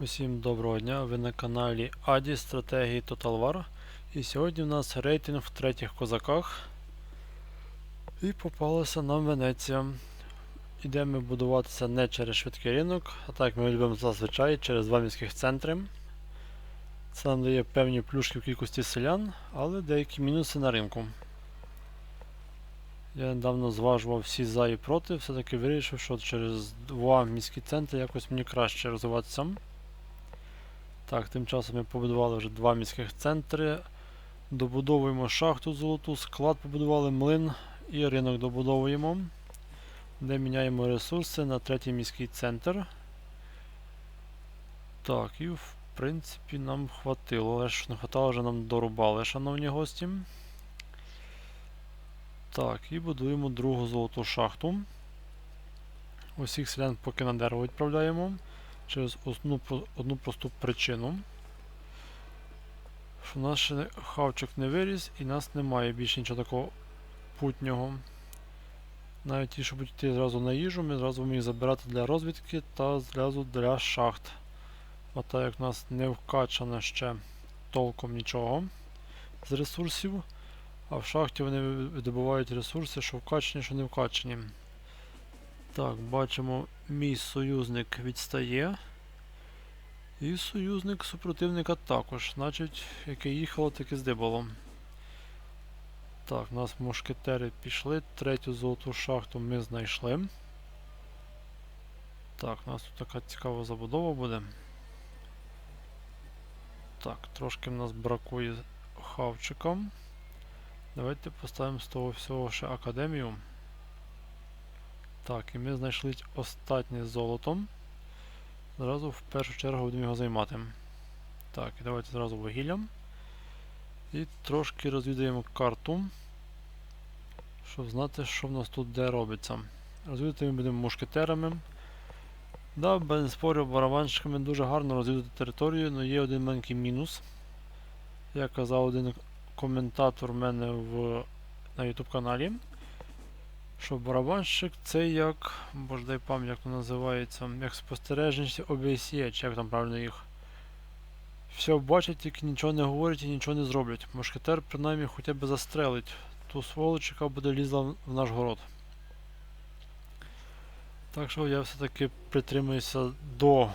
Усім доброго дня, ви на каналі Аді Стратегії Total War. І сьогодні у нас рейтинг в третіх козаках. І попалася нам Венеція. Ідемо будуватися не через швидкий ринок, а так ми любимо зазвичай через два міських центри. Це нам дає певні плюшки в кількості селян, але деякі мінуси на ринку. Я недавно зважував всі за і проти, все-таки вирішив, що через два міські центри якось мені краще розвиватися. Так, тим часом ми побудували вже два міських центри. Добудовуємо шахту золоту, склад побудували, млин і ринок добудовуємо, де міняємо ресурси на третій міський центр. Так, і в принципі нам хватило, але ж не хватало вже нам дорубали, шановні гості. Так, і будуємо другу золоту шахту. Усіх селян поки на дерево відправляємо через одну, одну просту причину. Що наш хавчик не виріс і нас немає більше нічого такого путнього. Навіть ті, що будуть йти зразу на їжу, ми зразу їх забирати для розвідки та зразу для шахт. А так як в нас не вкачано ще толком нічого з ресурсів, а в шахті вони ви- видобувають ресурси, що вкачені, що не вкачені. Так, бачимо, мій союзник відстає. І союзник супротивника також. Значить, яке їхало, таке здибало. Так, у нас мушкетери пішли. Третю золоту шахту ми знайшли. Так, у нас тут така цікава забудова буде. Так, трошки в нас бракує хавчика. Давайте поставимо з того всього ще академію. Так, і ми знайшли останнє золото. Зразу в першу чергу будемо його займати. Так, і давайте зразу вугілля. І трошки розвідаємо карту, щоб знати, що в нас тут де робиться. Розвідати ми будемо мушкетерами. Да, без спорів барабанщиками дуже гарно розвідати територію, але є один маленький мінус. Як казав один коментатор в мене в, на YouTube каналі. Що барабанщик це як. Боже дай пам'ять, як воно називається. Як спостережність OBSE, чи як там правильно їх. Все бачать, тільки нічого не говорять і нічого не зроблять. Мушкетер принаймні хоча б застрелить ту сволоч, яка буде лізла в наш город. Так що я все-таки притримуюся до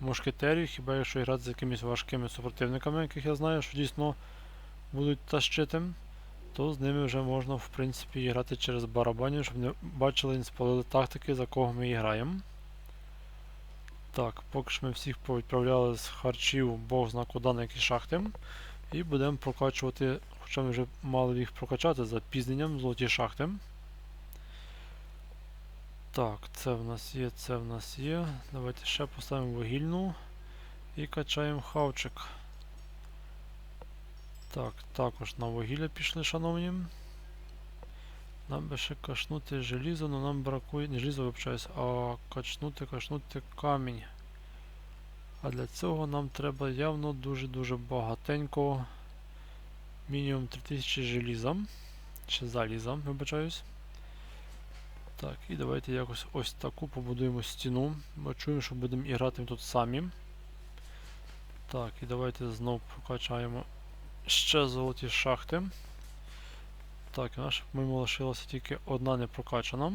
мушкетерів, хіба якщо грати з якимись важкими супротивниками, яких я знаю, що дійсно будуть тащити то з ними вже можна в принципі грати через барабанів, щоб не бачили і не спалили тактики, за кого ми граємо. Так, поки що ми всіх повідправляли з харчів Бог зна куди на які шахти. І будемо прокачувати, хоча ми вже мали їх прокачати за пізненням золоті шахти. Так, це в нас є, це в нас є. Давайте ще поставимо вугільну і качаємо хавчик. Так, також на вугілля пішли, шановні. Нам би ще качнути желізо, але нам бракує. Не желізо вибачаюсь, а качнути, качнути камінь. А для цього нам треба явно дуже-дуже багатенько. Мінімум 3000 желіза. Чи заліза, вибачаюсь. Так, і давайте якось ось таку побудуємо стіну. Бо чуємо, що будемо і грати тут самі. Так, і давайте знову прокачаємо ще золоті шахти. Так, наша, по-моєму, лишилася тільки одна не прокачана.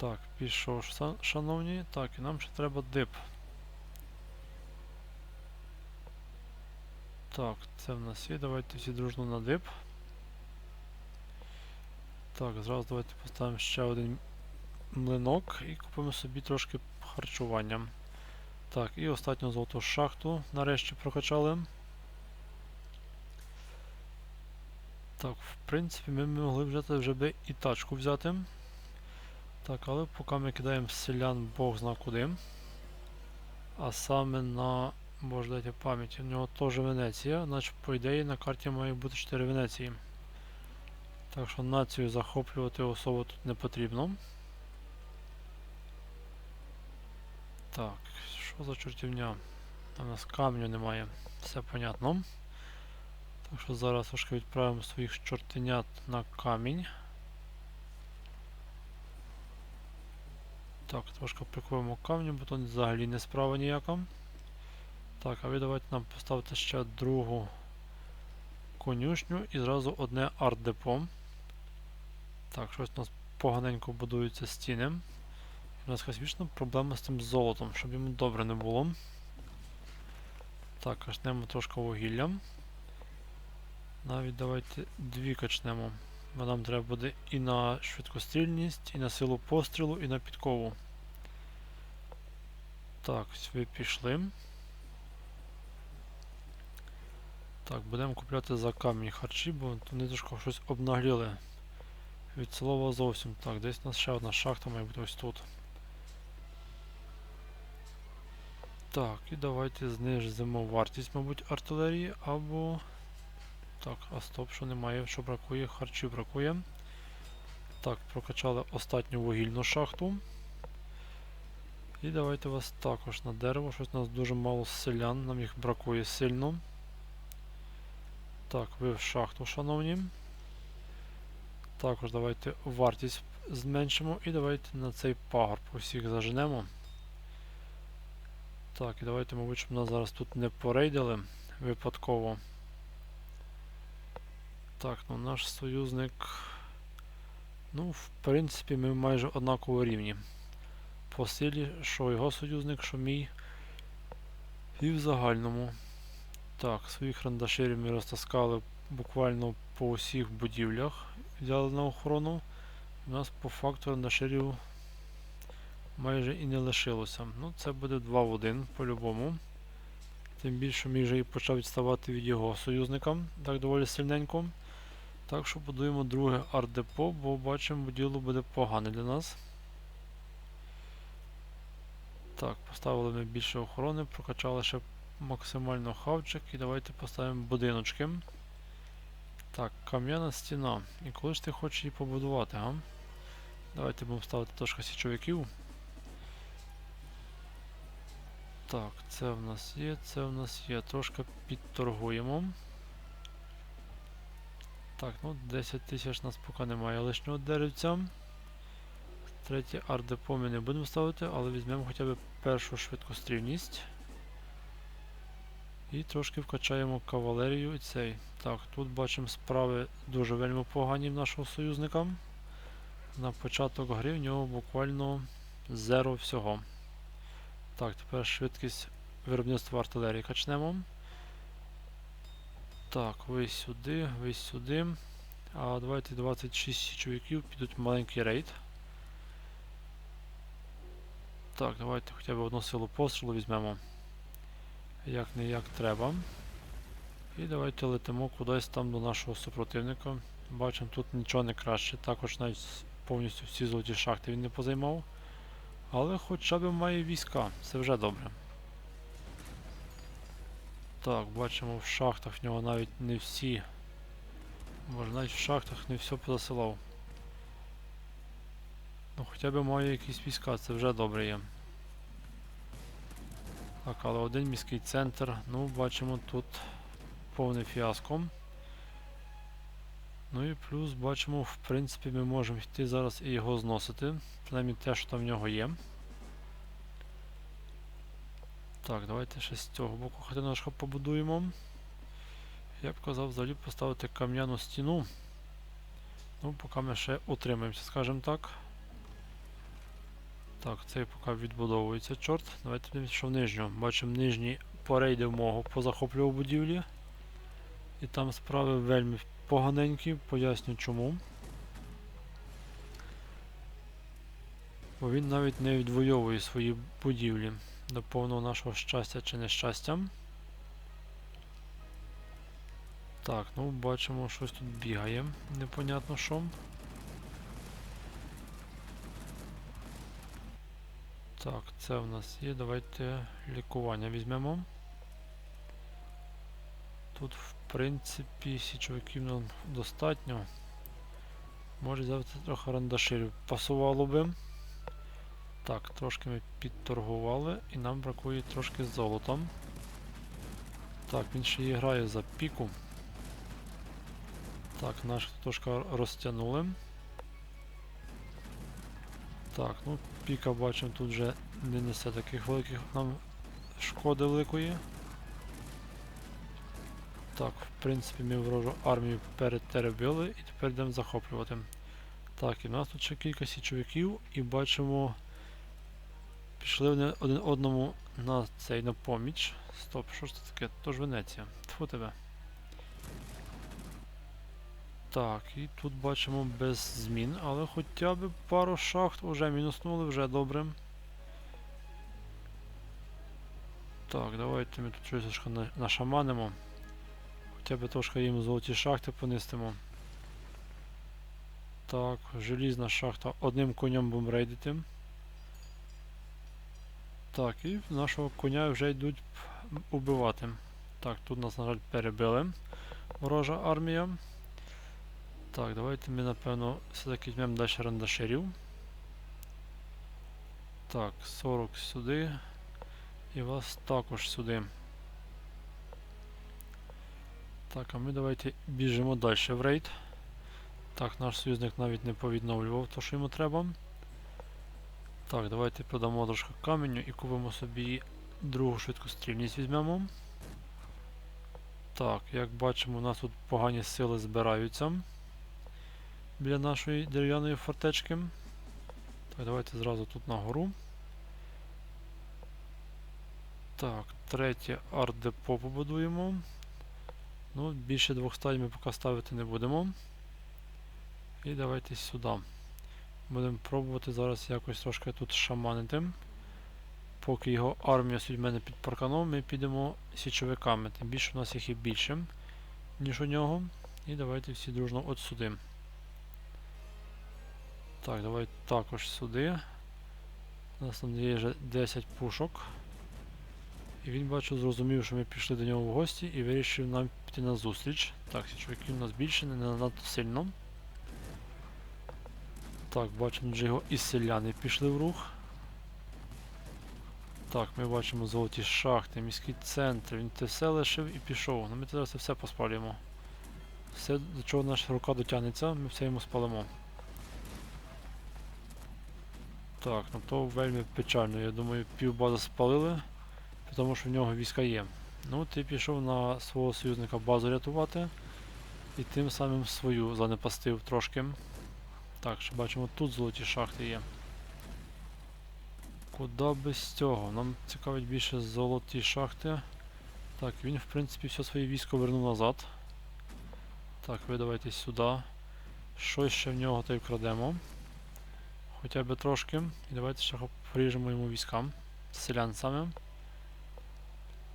Так, пішов, шановні. Так, і нам ще треба дип. Так, це в нас є. Давайте всі дружно на дип. Так, зразу давайте поставимо ще один млинок і купимо собі трошки харчування. Так, і останню золоту шахту нарешті прокачали. Так, в принципі, ми могли взяти вже би і тачку взяти. Так, але поки ми кидаємо селян Бог зна куди. А саме на. Боже, дайте пам'ять, у нього теж Венеція, значить, по ідеї на карті має бути 4 Венеції. Так що націю захоплювати особо тут не потрібно. Так, що за чортівня? Там у нас камню немає, все понятно. Так що зараз трошки відправимо своїх чортенят на камінь. Так, трошки прикуємо камню, бо тут взагалі не справа ніяка. Так, а ви давайте нам поставити ще другу конюшню і зразу одне арт-депо. Так, щось у нас поганенько будуються стіни. У нас якась проблема з тим золотом, щоб йому добре не було. Так, качнемо трошки вугілля. Навіть давайте дві качнемо. Бо нам треба буде і на швидкострільність, і на силу пострілу, і на підкову. Так, ви пішли. Так, будемо купляти за камінь харчі, бо вони трошки щось обнагліли. Від слова зовсім. Так, десь у нас ще одна шахта має бути ось тут. Так, і давайте знизимо вартість, мабуть, артилерії або. Так, а стоп, що немає, що бракує, харчів бракує. Так, прокачали останню вугільну шахту. І давайте вас також на дерево. Щось у нас дуже мало селян, нам їх бракує сильно. Так, ви в шахту, шановні. Також давайте вартість зменшимо і давайте на цей пагорб усіх заженемо. Так, і давайте, мабуть, щоб нас зараз тут не порейдили випадково. Так, ну наш союзник. Ну, в принципі, ми майже однаково рівні. По силі, що його союзник, що мій. І в загальному. Так, своїх рандаширів ми розтаскали буквально по усіх будівлях. Взяли на охорону. У нас по факту рандаширів майже і не лишилося. Ну, це буде 2 в 1 по-любому. Тим більше мій вже і почав відставати від його союзника, так доволі сильненько. Так що будуємо друге арт-депо, бо бачимо, діло буде погане для нас. Так, поставили ми більше охорони, прокачали ще максимально хавчик і давайте поставимо будиночки. Так, кам'яна стіна. І коли ж ти хочеш її побудувати, га? Давайте будемо ставити трошки січовиків. Так, це в нас є, це в нас є. Трошки підторгуємо. Так, ну 10 тисяч нас поки немає лишнього деревця. Третє арт-депо ми не будемо ставити, але візьмемо хоча б першу швидкострільність. І трошки вкачаємо кавалерію і цей. Так, тут бачимо справи дуже вельми погані в нашого союзника. На початок гри в нього буквально зеро всього. Так, тепер швидкість виробництва артилерії качнемо. Так, ви сюди, ви сюди. А давайте 26 січовиків підуть в маленький рейд. Так, давайте хоча б одну силу пострілу візьмемо. Як не як треба. І давайте летимо кудись там до нашого супротивника. Бачимо, тут нічого не краще. Також навіть повністю всі золоті шахти він не позаймав. Але хоча б має війська, це вже добре. Так, бачимо в шахтах в нього навіть не всі. Може навіть в шахтах не все позасилав. Ну хоча б має якісь війська, це вже добре є. Так, але один міський центр, ну бачимо тут повне фіаско. Ну і плюс бачимо, в принципі, ми можемо йти зараз і його зносити. Принаймні те, що там в нього є. Так, давайте ще з цього боку хатиношка побудуємо. Я б казав взагалі поставити кам'яну стіну. Ну, поки ми ще утримаємося, скажімо так. Так, цей поки відбудовується чорт. Давайте подивимося, що в нижньому. Бачимо нижній порейди в мого позахоплював будівлі. І там справи вельми поганенькі, поясню чому. Бо він навіть не відвоює свої будівлі до повного нашого щастя чи нещастя. Так, ну бачимо, щось тут бігає, непонятно що. Так, це в нас є. Давайте лікування візьмемо. Тут, в принципі, січовиків нам достатньо. Може взяти трохи рандаширів. Пасувало би. Так, трошки ми підторгували і нам бракує трошки золота. Так, він ще і грає за піку. Так, наш трошки розтягнули. Так, ну піка бачимо тут вже не несе таких великих нам шкоди великої. Так, в принципі, ми ворожу армію перетеребили і тепер йдемо захоплювати. Так, і в нас тут ще кілька січовиків, і бачимо. Пішли вони один одному на цей на поміч. Стоп, що ж це таке? То ж Венеція. Тьфу тебе. Так, і тут бачимо без змін, але хоча б пару шахт вже мінуснули, вже добре. Так, давайте ми тут щось трошки нашаманимо. Хоча б трошки їм золоті шахти понистимо. Так, желізна шахта одним конем будемо рейдити. Так, і нашого коня вже йдуть убивати. Так, тут нас, на жаль, перебили. Ворожа армія. Так, давайте ми, напевно, все-таки візьмемо далі рандаширів. Так, 40 сюди. І вас також сюди. Так, а ми давайте біжимо далі в рейд. Так, наш союзник навіть не повідновлював то, що йому треба. Так, давайте продамо трошки каменю і купимо собі другу швидкострільність візьмемо. Так, як бачимо, у нас тут погані сили збираються біля нашої дерев'яної фортечки. Так, давайте зразу тут нагору. Так, третє арт-депо побудуємо. Ну, більше 200 ми поки ставити не будемо. І давайте сюди. Будемо пробувати зараз якось трошки тут шаманити. Поки його армія в мене під парканом, ми підемо січовиками. Тим більше у нас їх і більше, ніж у нього. І давайте всі дружно от сюди. Так, давай також сюди. У нас там є вже 10 пушок. І він бачу, зрозумів, що ми пішли до нього в гості і вирішив нам піти на зустріч. Так, січовиків у нас більше, не надто сильно. Так, бачимо, його і селяни пішли в рух. Так, ми бачимо золоті шахти, міський центр, він це все лишив і пішов. Ну ми зараз все поспалюємо. Все, до чого наша рука дотягнеться, ми все йому спалимо. Так, ну то вельми печально. Я думаю, півбази спалили, тому що в нього війська є. Ну, ти пішов на свого союзника базу рятувати і тим самим свою занепастив трошки. Так, ще бачимо, тут золоті шахти є. Куди без цього? Нам цікавить більше золоті шахти. Так, він в принципі все своє військо вернув назад. Так, ви давайте сюди. Щось ще в нього та й вкрадемо. Хоча б трошки. І давайте ще поріжемо йому військам. Селян саме.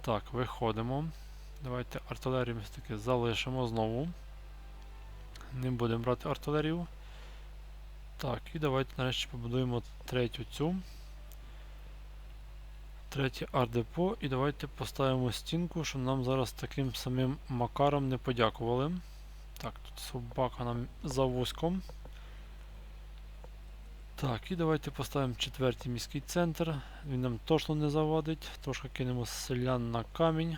Так, виходимо. Давайте артилерію ми все-таки залишимо знову. Не будемо брати артилерію. Так, і давайте нарешті побудуємо третю цю. Третє ардепо. І давайте поставимо стінку, щоб нам зараз таким самим макаром не подякували. Так, тут собака нам за вузьком. Так, і давайте поставимо четвертий міський центр. Він нам точно не завадить. Трошки кинемо селян на камінь.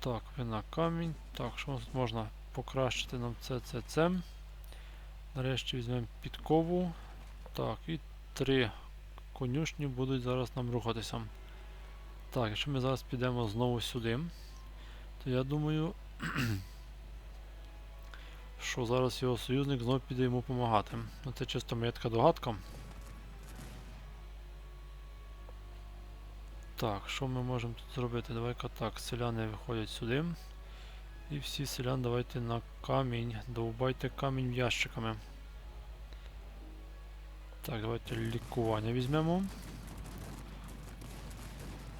Так, ви на камінь. Так, що можна покращити нам це, це, це. Нарешті візьмемо підкову. Так, і три конюшні будуть зараз нам рухатися. Так, якщо ми зараз підемо знову сюди, то я думаю, що зараз його союзник знову піде йому допомагати. Ну це чисто моя така догадка. Так, що ми можемо тут зробити? Давай-ка так, селяни виходять сюди. І всі селян давайте на камінь. Довбайте камінь ящиками. Так, давайте лікування візьмемо.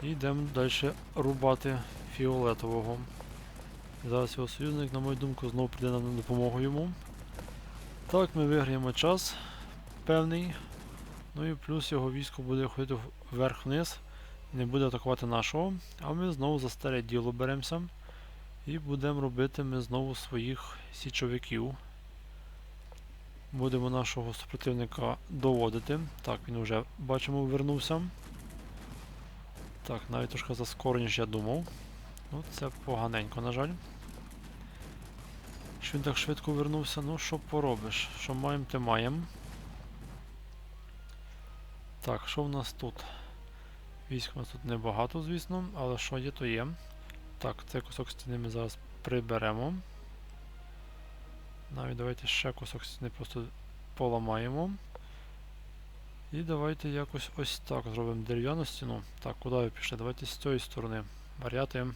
І йдемо далі рубати фіолетового. Зараз його союзник, на мою думку, знову прийде нам на допомогу йому. Так, ми виграємо час певний. Ну і плюс його військо буде ходити вверх-вниз, не буде атакувати нашого. А ми знову за старе діло беремося. І будемо робити ми знову своїх січовиків. Будемо нашого супротивника доводити. Так, він вже бачимо вернувся. Так, навіть трошки заскоро, ніж я думав. Ну, це поганенько, на жаль. Що він так швидко вернувся, ну що поробиш? Що маємо, те маємо. Так, що в нас тут? Військ у нас тут небагато, звісно, але що є, то є. Так, цей кусок стіни ми зараз приберемо. Навіть давайте ще кусок стіни просто поламаємо. І давайте якось ось так зробимо дерев'яну стіну. Так, куди ви пішли? Давайте з цієї сторони. Варіати.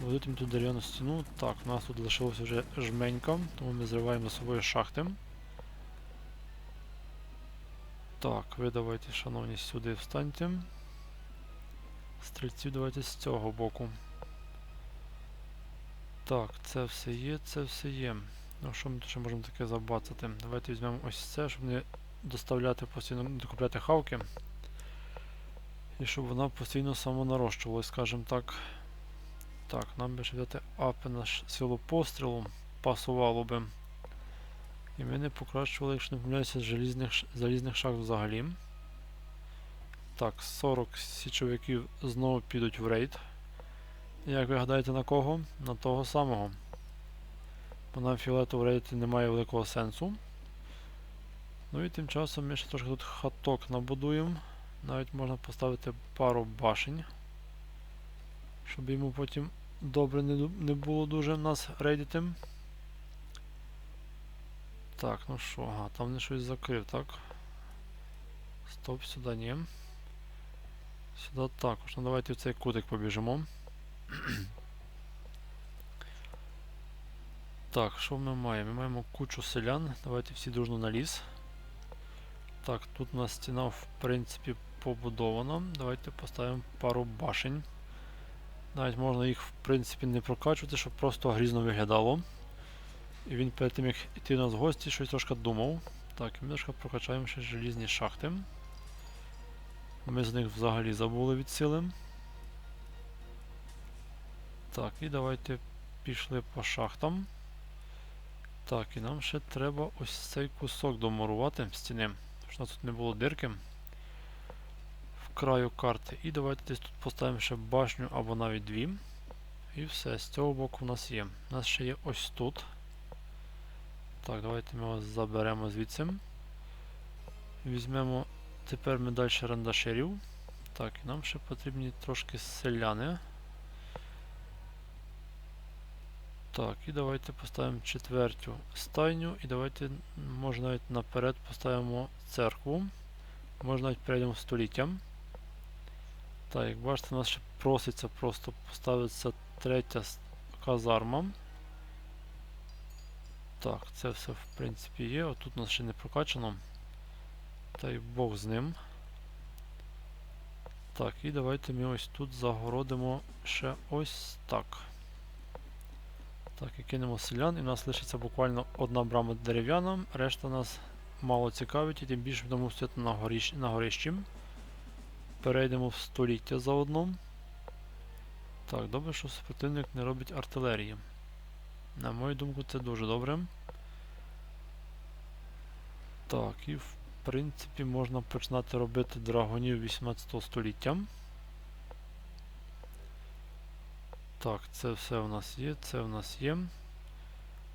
Будемо тут дерев'яну стіну. Так, у нас тут лишилося вже жменька, тому ми зриваємо за собою шахти. Так, ви давайте, шановні, сюди встаньте. Стрільців давайте з цього боку. Так, це все є, це все є. Ну що ми ще можемо таке забацати? Давайте візьмемо ось це, щоб не доставляти постійно, докупляти хавки. І щоб вона постійно самонарощувалась, скажімо так. Так, нам би ще взяти апи на силу пострілу, пасувало би. І ми не покращували, якщо не помиляюся, залізних, залізних шахт взагалі. Так, 40 січовиків знову підуть в рейд. Як ви гадаєте на кого? На того самого. Бо нам фіолетово рейд немає великого сенсу. Ну і тим часом ми ще трошки тут хаток набудуємо. Навіть можна поставити пару башень. Щоб йому потім добре не, не було дуже нас рейдити. Так, ну що, ага, там не щось закрив, так? Стоп, сюди ні. Сюди також. Ну давайте в цей кутик побіжимо. Так, що ми маємо? Ми маємо кучу селян. Давайте всі дружно на ліс. Так, тут у нас стіна в принципі побудована. Давайте поставимо пару башень. Навіть можна їх в принципі не прокачувати, щоб просто грізно виглядало. І він перед тим як йти у нас в гості, щось трошки думав. Так, і ми трошки прокачаємо ще желізні шахти. Ми з них взагалі забули від сили. Так, і давайте пішли по шахтам. Так, і нам ще треба ось цей кусок домурувати стіни, щоб у нас тут не було дирки в краю карти. І давайте десь тут поставимо ще башню або навіть дві. І все, з цього боку у нас є. У нас ще є ось тут. Так, давайте ми вас заберемо звідси. Візьмемо тепер ми далі рандашерів. Так, і нам ще потрібні трошки селяни. Так, і давайте поставимо четвертю стайню і давайте, може навіть наперед поставимо церкву. Може навіть перейдемо століттям. Так, як бачите, у нас ще проситься просто поставиться третя казарма. Так, це все в принципі є. Отут у нас ще не прокачано. Та й Бог з ним. Так, і давайте ми ось тут загородимо ще ось так. Так, і кинемо селян, і в нас лишиться буквально одна брама дерев'яна, решта нас мало цікавить, і тим більше будемо стояти на, горіщ... на горищі. Перейдемо в століття заодно. Так, добре, що супротивник не робить артилерії. На мою думку, це дуже добре. Так, і в принципі можна починати робити драгонів 18 століття. Так, це все у нас є, це у нас є.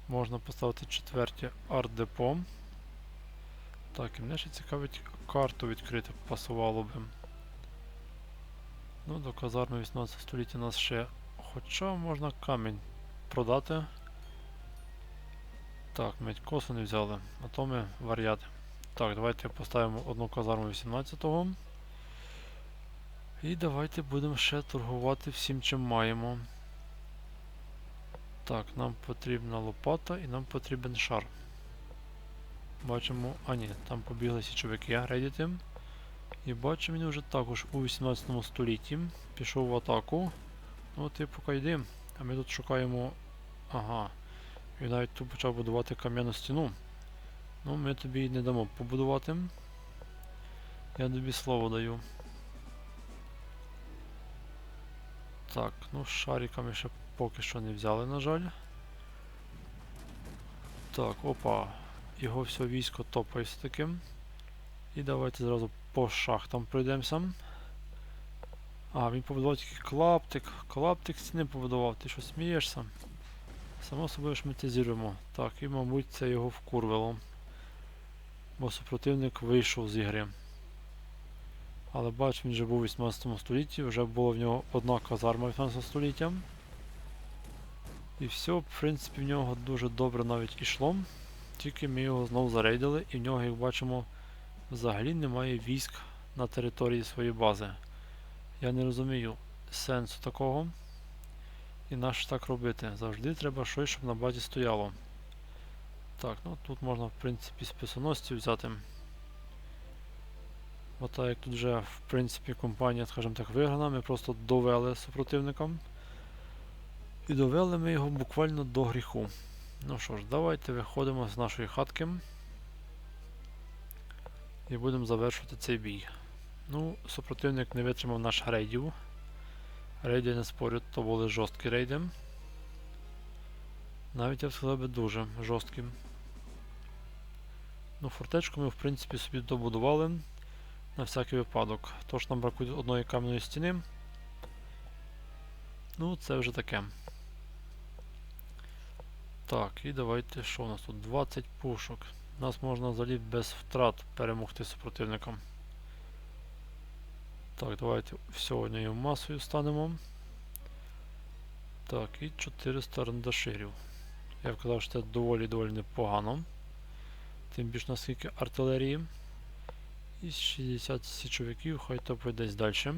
Можна поставити четверті арт-депо. Так, і мене ще цікавить карту відкрити, пасувало би. Ну, до казарми 18 століття у нас ще. Хоча можна камінь продати. Так, медь косу не взяли, а то ми варіати. Так, давайте поставимо одну казарму 18-го. І давайте будемо ще торгувати всім, чим маємо. Так, нам потрібна лопата і нам потрібен шар. Бачимо, а ні, там побігли січовики рейдити. І бачимо, він вже також у 18 столітті пішов в атаку. Ну, ти поки йди. А ми тут шукаємо. Ага. Він навіть тут почав будувати кам'яну стіну. Ну, ми тобі не дамо побудувати. Я тобі слово даю. Так, ну шарика ми ще поки що не взяли, на жаль. Так, опа. Його все військо топає з таким. І давайте зразу по шахтам пройдемося. А, він побудував тільки клаптик. Клаптик стіни побудував. Ти що смієшся? Само собою ж ми це зірвемо. Так, і мабуть це його вкурвило. Бо супротивник вийшов з ігри. Але бач, він вже був у 18 столітті, вже була в нього одна казарма 18 століття. І все, в принципі, в нього дуже добре навіть ішло. Тільки ми його знову зарейдили, і в нього, як бачимо, взагалі немає військ на території своєї бази. Я не розумію сенсу такого. І нащо так робити? Завжди треба щось, щоб на базі стояло. Так, ну тут можна, в принципі, списоносців взяти. Бо так як тут вже, в принципі, компанія, скажімо так, виграна, ми просто довели супротивникам. І довели ми його буквально до гріху. Ну що ж, давайте виходимо з нашої хатки. І будемо завершувати цей бій. Ну, супротивник не витримав наш рейдів. Рейди не спорю, то були жорсткі рейди. Навіть я б сказав би дуже жорсткі. Ну, фортечку ми в принципі собі добудували на всякий випадок. Тож нам бракує одної кам'яної стіни. Ну, це вже таке. Так, і давайте, що у нас тут? 20 пушок. Нас можна взагалі без втрат перемогти супротивникам. Так, давайте сьогодні масою станемо. Так, і 400 рандаширів. Я б казав, що це доволі-доволі непогано. Тим більш наскільки артилерії. І 60 січовиків, хай то пойде десь далі.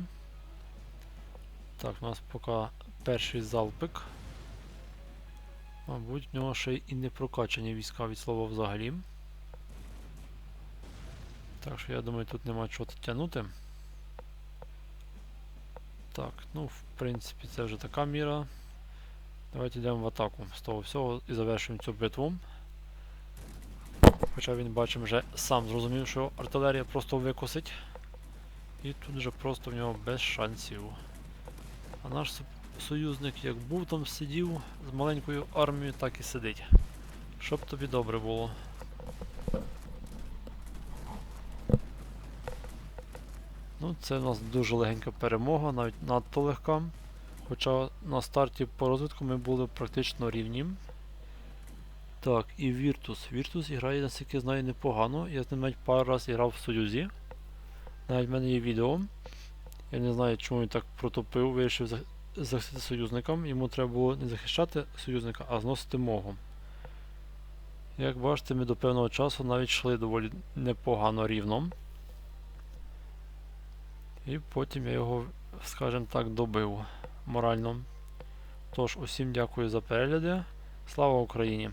Так, у нас поки перший залпик. Мабуть, в нього ще і не прокачані війська від слова взагалі. Так що я думаю, тут нема чого тягнути. Так, ну в принципі це вже така міра. Давайте йдемо в атаку з того всього і завершуємо цю битву. Хоча він бачимо вже сам зрозумів, що артилерія просто викосить. І тут вже просто в нього без шансів. А наш союзник як був там сидів з маленькою армією, так і сидить. Щоб тобі добре було. Ну, це у нас дуже легенька перемога, навіть надто легка. Хоча на старті по розвитку ми були практично рівні. Так, і Virtus. Virtus грає, наскільки знаю, непогано. Я з ним навіть пару разів грав в Союзі. Навіть в мене є відео. Я не знаю, чому він так протопив, вирішив захистити союзникам. Йому треба було не захищати союзника, а зносити мого. Як бачите, ми до певного часу навіть йшли доволі непогано рівно. І потім я його, скажімо так, добив морально. Тож, усім дякую за перегляди. Слава Україні!